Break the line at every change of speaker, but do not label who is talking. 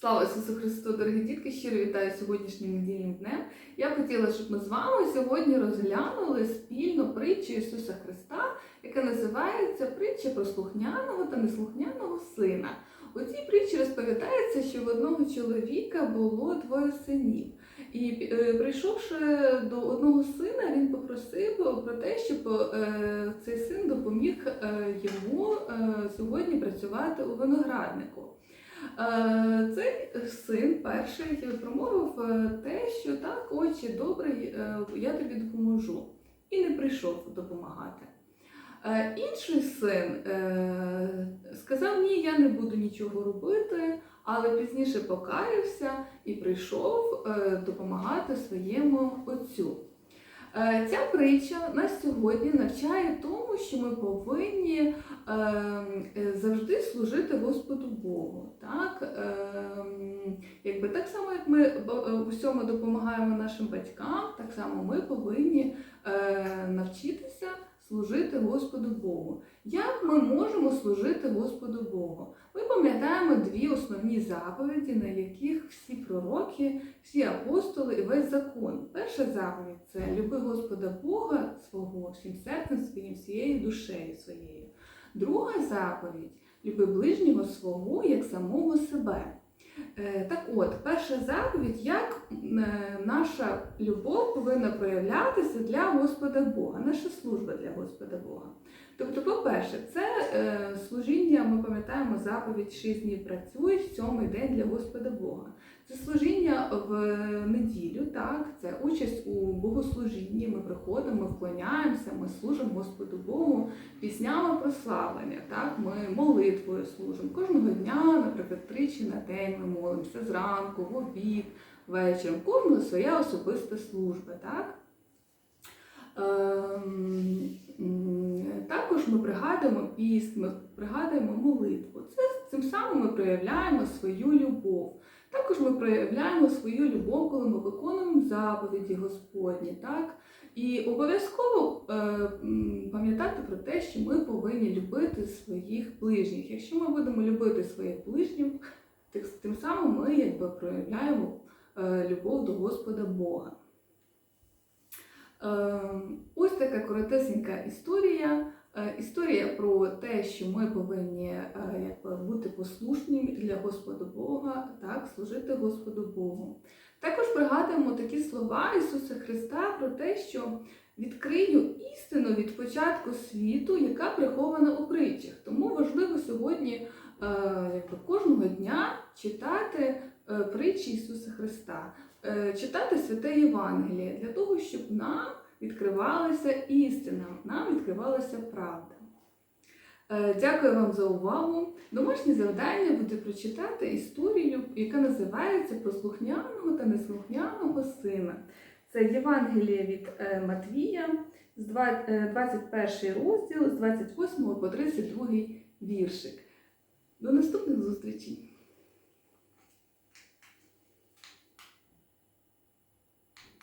Слава Ісусу Христу, дорогі дітки! Щиро вітаю сьогоднішнім недільним днем. Я б хотіла, щоб ми з вами сьогодні розглянули спільно притчу Ісуса Христа, яка називається притча про слухняного та неслухняного сина. У цій притчі розповідається, що в одного чоловіка було двоє синів. І е, прийшовши до одного сина, він попросив про те, щоб е, цей син допоміг е, йому сьогодні працювати у винограднику. Е, Цей син перший промовив е, те, що так, отче, добре, я тобі допоможу. І не прийшов допомагати. Е, Інший син сказав: ні, я не буду нічого робити, але пізніше покаявся і прийшов допомагати своєму отцю. Е, Ця притча нас сьогодні навчає тому, що ми повинні е, е, завжди служити Господу Богу. Так? Е, якби так само, як ми е, усьому допомагаємо нашим батькам, так само ми повинні навчитися служити Господу Богу. Як ми можемо служити Господу Богу? Пам'ятаємо дві основні заповіді, на яких всі пророки, всі апостоли і весь закон. Перша заповідь це люби Господа Бога свого всім серцем своїм, всією душею своєю. Друга заповідь люби ближнього свого як самого себе. Е, Так от, перша заповідь, як е, наша любов повинна проявлятися для Господа Бога, наша служба для Господа Бога. Тобто, по-перше, це служіння, ми пам'ятаємо заповідь шість днів працюй, сьомий день для Господа Бога. Це служіння в неділю, так, це участь у богослужінні. Ми приходимо, ми вклоняємося, ми служимо Господу Богу піснями прославлення. Так, ми молитвою служимо. Кожного дня, наприклад, тричі на день ми молимося зранку, в обід, вечором. Кожного своя особиста служба. Так? Ми пригадуємо піст, ми пригадуємо молитву. Це цим самим ми проявляємо свою любов. Також ми проявляємо свою любов, коли ми виконуємо заповіді Господні. Так? І обов'язково е, пам'ятати про те, що ми повинні любити своїх ближніх. Якщо ми будемо любити своїх ближніх, тим самим ми якби, проявляємо е, любов до Господа Бога. Е, ось така коротесенька історія. Е, Історія про те, що ми повинні е, бути послушними для Господа Бога, так, служити Господу Богу. Також пригадуємо такі слова Ісуса Христа про те, що відкрию істину від початку світу, яка прихована у притчах. Тому важливо сьогодні е, якби, кожного дня читати притчі Ісуса Христа, читати святе Євангеліє для того, щоб нам відкривалася істина, відкривалася правда. Е, Дякую вам за увагу. Домашнє завдання буде прочитати історію, яка називається Про слухняного та неслухняного сина. Це Євангеліє від е, Матвія, з два- е, 21 розділ, з 28 по 32 віршик. До наступних зустрічей!